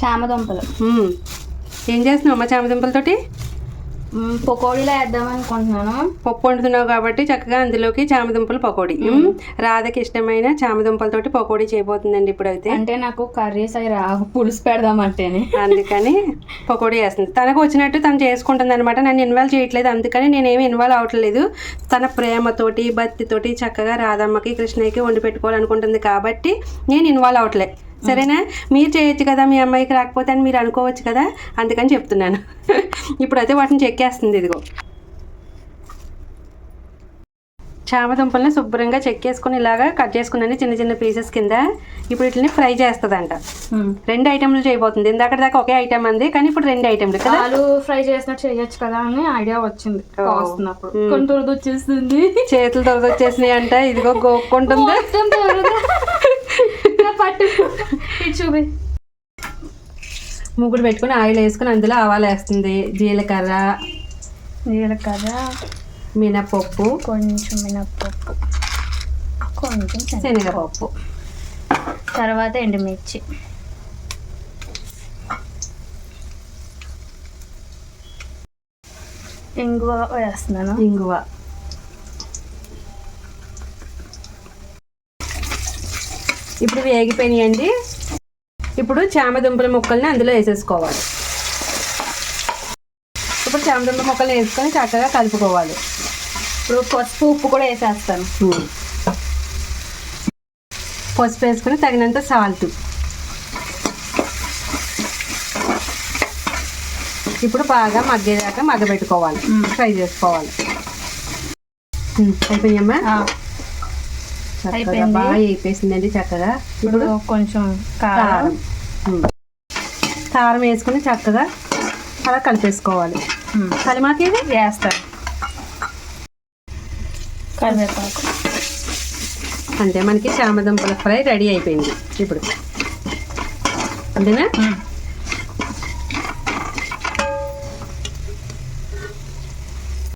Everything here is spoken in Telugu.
చామదుంపలు. ఏం చేస్తున్నావు అమ్మ చామదుంపలతోటి? పకోడీలా వేద్దాం అనుకుంటున్నాను పప్పు వండుతున్నావు కాబట్టి చక్కగా అందులోకి చామదుంపల పకోడీ. రాధకి ఇష్టమైన చామదుంపలతోటి పకోడీ చేయబోతుందండి ఇప్పుడైతే. అంటే నాకు కర్రీస్ అవి రావు పులుసు పెడదామంటేనే. అందుకని పకోడీ వేస్తుంది తనకు వచ్చినట్టు తను చేసుకుంటుంది అనమాట నన్ను ఇన్వాల్వ్ చేయట్లేదు. అందుకని నేనేమి ఇన్వాల్వ్ అవ్వట్లేదు తన ప్రేమతోటి భక్తితోటి చక్కగా రాధమ్మకి కృష్ణయ్యకి వండి పెట్టుకోవాలనుకుంటుంది కాబట్టి నేను ఇన్వాల్వ్ అవ్వట్లే సరేనా? మీరు చేయొచ్చు కదా మీ అమ్మాయికి రాకపోతే అని మీరు అనుకోవచ్చు కదా? అందుకని చెప్తున్నాను. ఇప్పుడైతే వాటిని చెక్కేస్తుంది ఇదిగో. చామదుంపల్ని శుభ్రంగా చెక్కేసుకుని ఇలాగా కట్ చేసుకున్నాను చిన్న చిన్న పీసెస్ కింద. ఇప్పుడు వీటిని ఫ్రై చేస్తుందంట. రెండు ఐటెంలు చేయబోతుంది. ఇందాక దాకా ఒకే ఐటెం అంది కానీ ఇప్పుడు రెండు ఐటెంలు కదా? ఆలు ఫ్రై చేసినట్టు చేయొచ్చు కదా అని ఐడియా వచ్చింది తురద వచ్చేస్తుంది చేతులు తొలగొచ్చేసినాయి అంట ఇదిగో గోక్కుంటుంది. ఇటు చూపి. ముగ్గురు పెట్టుకుని ఆయిల్ వేసుకుని అందులో ఆవాలు వేస్తుంది. జీలకర్ర జీలకర్ర మినపప్పు కొంచెం మినప్పప్పు కొంచెం శనగ- శనగపప్పు. తర్వాత ఎండుమిర్చి. ఇంగువ వేస్తున్నాను. ఇంగువ. ఇప్పుడు వేగిపోయినాయండి. ఇప్పుడు చామదుంపల ముక్కల్ని అందులో వేసేసుకోవాలి. ఇప్పుడు చామదుంప ముక్కల్ని వేసుకొని చక్కగా కలుపుకోవాలి. ఇప్పుడు పసుపు ఉప్పు కూడా వేసేస్తాను. పసుపు వేసుకుని తగినంత సాల్ట్. ఇప్పుడు బాగా మగ్గేదాకా మగ్గబెట్టుకోవాలి. ఫ్రై చేసుకోవాలి. అయిపోయామ్మా ఆ, చక్కగా. బాగా వేపేసిందండి చక్కగా. ఇప్పుడు కొంచెం కారం. కారం. వేసుకుని చక్కగా అలా కలిపేసుకోవాలి. కలిమాకి ఇది వేస్తాను. కరివేపాకు. అంటే మనకి చామదుంపల ఫ్రై రెడీ అయిపోయింది. ఇప్పుడు అంతేనా?